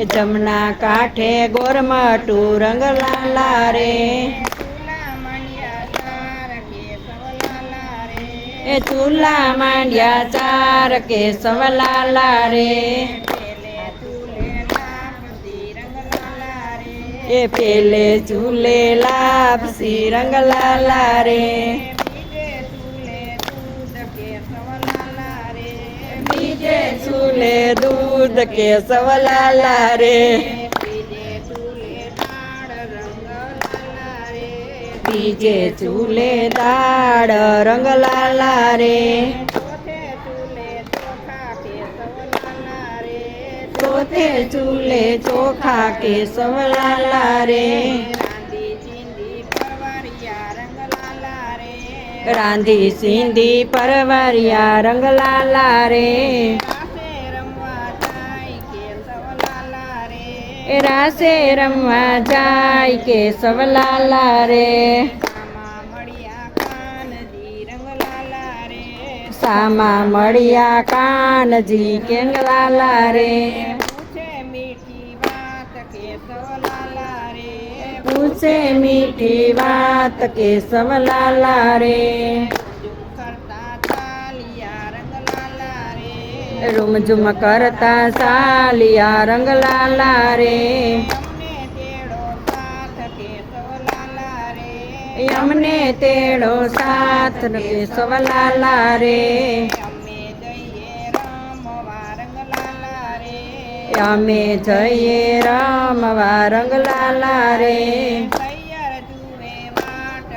એ જમના કાંઠે ગોરમટું રંગ લાલા રે. એ ચૂલા માંડ્યા ચાર કે સવલાલા રે. એ પેલે ચૂલે લાપસી રંગ લાલા રે. બીજે ચૂલે દૂધ કે સવલાલા રે બીજે ચૂલે દાળ રંગ લાલા રે ચોથે ચૂલે ચોખા કે સવલાલા રે રાંધી સિંધી પરવરિયા રંગ લાલા રે એ રાસે રમવા જાય કે સવલાલા રે. સામા મળ્યા કાનજી કેંગ લાલા રે. પૂછે મીઠી વાત કે સવલાલા રે. રૂમઝુમ કરતા સાલિયા રંગ લાલા રે. અમને તેડો સાથ કે સવલાલા રે. અમે જઈએ રામ રંગ લાલા રે. સૈયર જુએ વાટ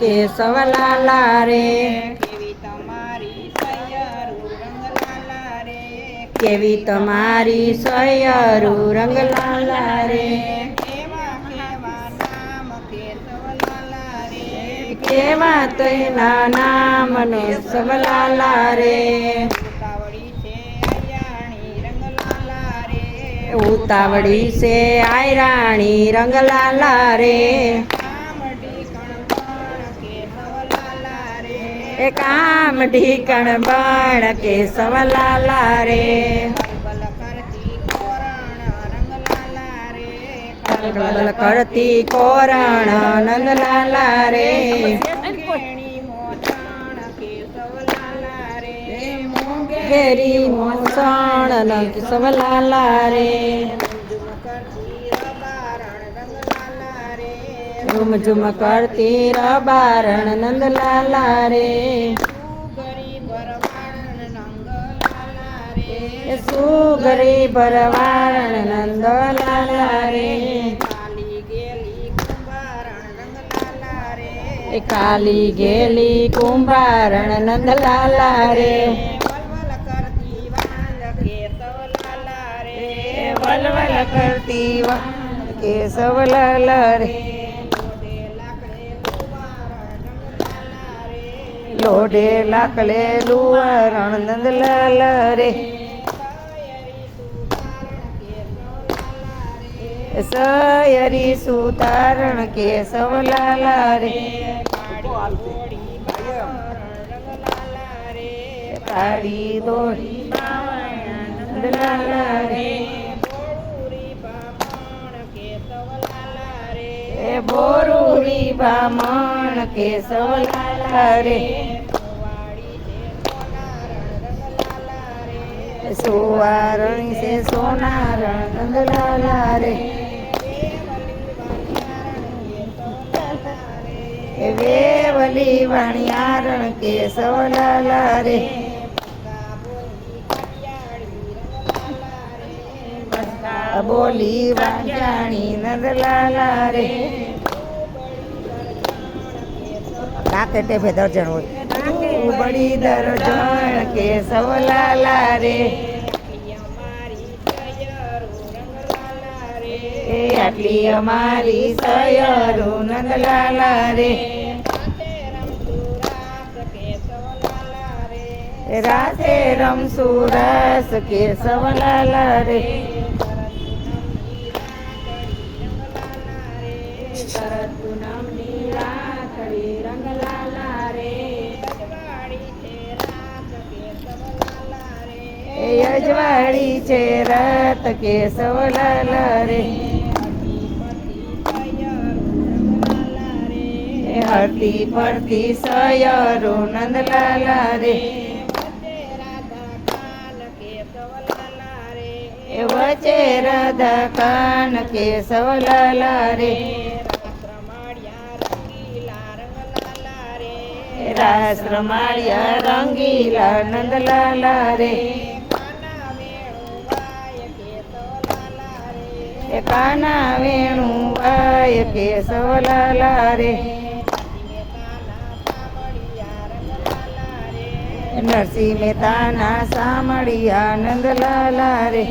કે સવલાલા રે. કેવી તમારી સૈયરું રંગ લાલા રે. કેવા તેના નામનો સવલાલા રે. ઉતાવળી છે આયરાણી રંગ લાલા રે. એ કામ ઢીકણ બાણ કે સવલાલા રે. કરતી કોરણ નંદલાલા રે. ઘેરી મોસણ નંદ સવલાલા રે. ઝુમ ઝુમ કરતી રબારણ નંદ લાલા રે સુગરી ભરવારણ નંદ લાલા રે કાલી ગેલી કુંભારણ નંદ લાલા રે. કરતી વાણ કે સવલાલા રે લોઢે લાકડે લુવારણ નંદ લાલા રે સયરી સુતારણ કે સવલાલા રે તારી દોડી નંદ લાલા રે એ બોરુરી બામણ કે સવલાલા રે સુવારણી છે સોનારણ નંદલાલા રે વેવલી વાણિયારણ કે સવલાલા રે બોલી વાજાણી નંદલાલા રે કાકે ટેફે દર્જન હોય. બડી દર્જન કે સવલાલા રે. આટલી અમારી સયરો નંદલાલા રે. રાતે રમસુ રસ કે સવલાલા રે. શરદ પૂનમની રાતડે રંગલાલા રે યજવાળી છે રાત કે સવલાલા રે હરતી ફરતી સયરો નંદલાલા રે વચે રાધા કાન કે સવલાલા રે રાસ રમાડ્યા રંગીલા નંદલાલ રે કાના વેણુ વાય કેશવલાલ રે નરસિંહ મહેતાના સામળિયા નંદલાલ રે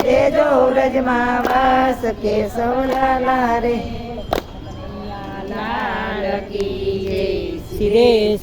તેજો વ્રજમાં વાસ કેશવલાલ રે લાલ કી જય શ્રી